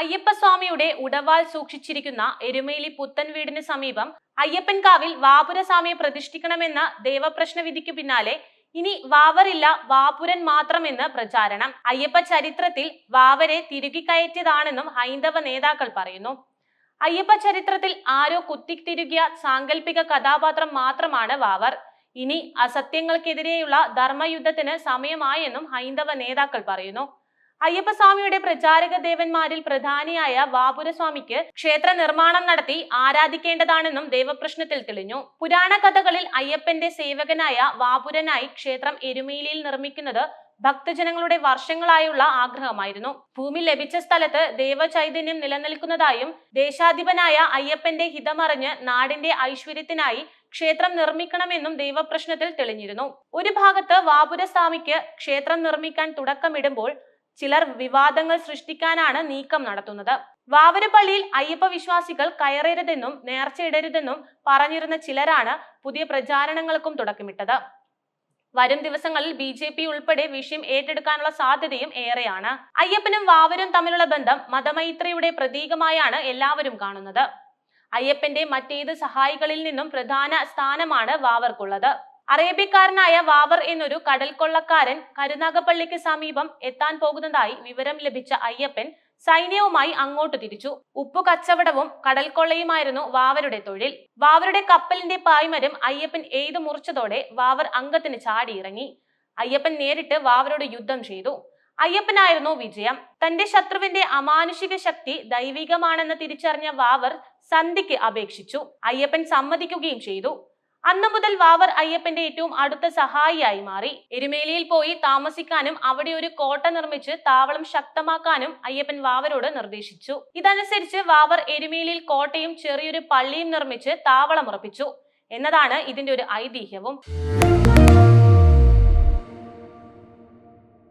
അയ്യപ്പസ്വാമിയുടെ ഉടവാൾ സൂക്ഷിച്ചിരിക്കുന്ന എരുമേലി പുത്തൻ വീടിന് സമീപം അയ്യപ്പൻകാവിൽ വാപുരസ്വാമിയെ പ്രതിഷ്ഠിക്കണമെന്ന ദേവപ്രശ്ന വിധിക്ക് പിന്നാലെ ഇനി വാവറില്ല വാപുരൻ മാത്രമെന്ന് പ്രചാരണം. അയ്യപ്പ ചരിത്രത്തിൽ വാവരെ തിരുകിക്കയറ്റിയതാണെന്നും ഹൈന്ദവ നേതാക്കൾ പറയുന്നു. അയ്യപ്പ ചരിത്രത്തിൽ ആരോ കുത്തിത്തിരുകിയ സാങ്കല്പിക കഥാപാത്രം മാത്രമാണ് വാവർ. ഇനി അസത്യങ്ങൾക്കെതിരെയുള്ള ധർമ്മയുദ്ധത്തിന് സമയമായെന്നും ഹൈന്ദവ നേതാക്കൾ പറയുന്നു. അയ്യപ്പസ്വാമിയുടെ പ്രചാരക ദേവന്മാരിൽ പ്രധാനിയായ വാപുരസ്വാമിക്ക് ക്ഷേത്ര നിർമ്മാണം നടത്തി ആരാധിക്കേണ്ടതാണെന്നും ദേവപ്രശ്നത്തിൽ തെളിഞ്ഞു. പുരാണ കഥകളിൽ അയ്യപ്പന്റെ സേവകനായ വാപുരനായി ക്ഷേത്രം എരുമേലിയിൽ നിർമ്മിക്കുന്നത് ഭക്തജനങ്ങളുടെ വർഷങ്ങളായുള്ള ആഗ്രഹമായിരുന്നു. ഭൂമി ലഭിച്ച സ്ഥലത്ത് ദേവചൈതന്യം നിലനിൽക്കുന്നതായും ദേശാധിപനായ അയ്യപ്പന്റെ ഹിതമറിഞ്ഞ് നാടിന്റെ ഐശ്വര്യത്തിനായി ക്ഷേത്രം നിർമ്മിക്കണമെന്നും ദൈവപ്രശ്നത്തിൽ തെളിഞ്ഞിരുന്നു. ഒരു ഭാഗത്ത് വാപുരസ്വാമിക്ക് ക്ഷേത്രം നിർമ്മിക്കാൻ തുടക്കമിടുമ്പോൾ ചിലർ വിവാദങ്ങൾ സൃഷ്ടിക്കാനാണ് നീക്കം നടത്തുന്നത്. വാവരപ്പള്ളിയിൽ അയ്യപ്പ വിശ്വാസികൾ കയറരുതെന്നും നേർച്ചയിടരുതെന്നും പറഞ്ഞിരുന്ന ചിലരാണ് പുതിയ പ്രചാരണങ്ങൾക്കും തുടക്കമിട്ടത്. വരും ദിവസങ്ങളിൽ ബി ജെ പി ഉൾപ്പെടെ വിഷയം ഏറ്റെടുക്കാനുള്ള സാധ്യതയും ഏറെയാണ്. അയ്യപ്പനും വാവരും തമ്മിലുള്ള ബന്ധം മതമൈത്രിയുടെ പ്രതീകമായാണ് എല്ലാവരും കാണുന്നത്. അയ്യപ്പന്റെ മറ്റേത് സഹായികളിൽ നിന്നും പ്രധാന സ്ഥാനമാണ് വാവർക്കുള്ളത്. അറേബ്യക്കാരനായ വാവർ എന്നൊരു കടൽ കൊള്ളക്കാരൻ കരുനാഗപ്പള്ളിക്ക് സമീപം എത്താൻ പോകുന്നതായി വിവരം ലഭിച്ച അയ്യപ്പൻ സൈന്യവുമായി അങ്ങോട്ട് തിരിച്ചു. ഉപ്പു കച്ചവടവും കടൽക്കൊള്ളയുമായിരുന്നു വാവരുടെ തൊഴിൽ. വാവരുടെ കപ്പലിന്റെ പായ്മരം അയ്യപ്പൻ എയ്തു മുറിച്ചതോടെ വാവർ അംഗത്തിന് ചാടിയിറങ്ങി. അയ്യപ്പൻ നേരിട്ട് വാവരോട് യുദ്ധം ചെയ്തു. അയ്യപ്പനായിരുന്നു വിജയം. തന്റെ ശത്രുവിന്റെ അമാനുഷിക ശക്തി ദൈവികമാണെന്ന് തിരിച്ചറിഞ്ഞ വാവർ സന്ധിക്ക് അപേക്ഷിച്ചു. അയ്യപ്പൻ സമ്മതിക്കുകയും ചെയ്തു. അന്നു മുതൽ വാവർ അയ്യപ്പന്റെ ഏറ്റവും അടുത്ത സഹായിയായി മാറി. എരുമേലിയിൽ പോയി താമസിക്കാനും അവിടെ ഒരു കോട്ട നിർമ്മിച്ച് താവളം ശക്തമാക്കാനും അയ്യപ്പൻ വാവരോട് നിർദ്ദേശിച്ചു. ഇതനുസരിച്ച് വാവർ എരുമേലിയിൽ കോട്ടയും ചെറിയൊരു പള്ളിയും നിർമ്മിച്ച് താവളം ഉറപ്പിച്ചു എന്നതാണ് ഇതിന്റെ ഒരു ഐതിഹ്യവും.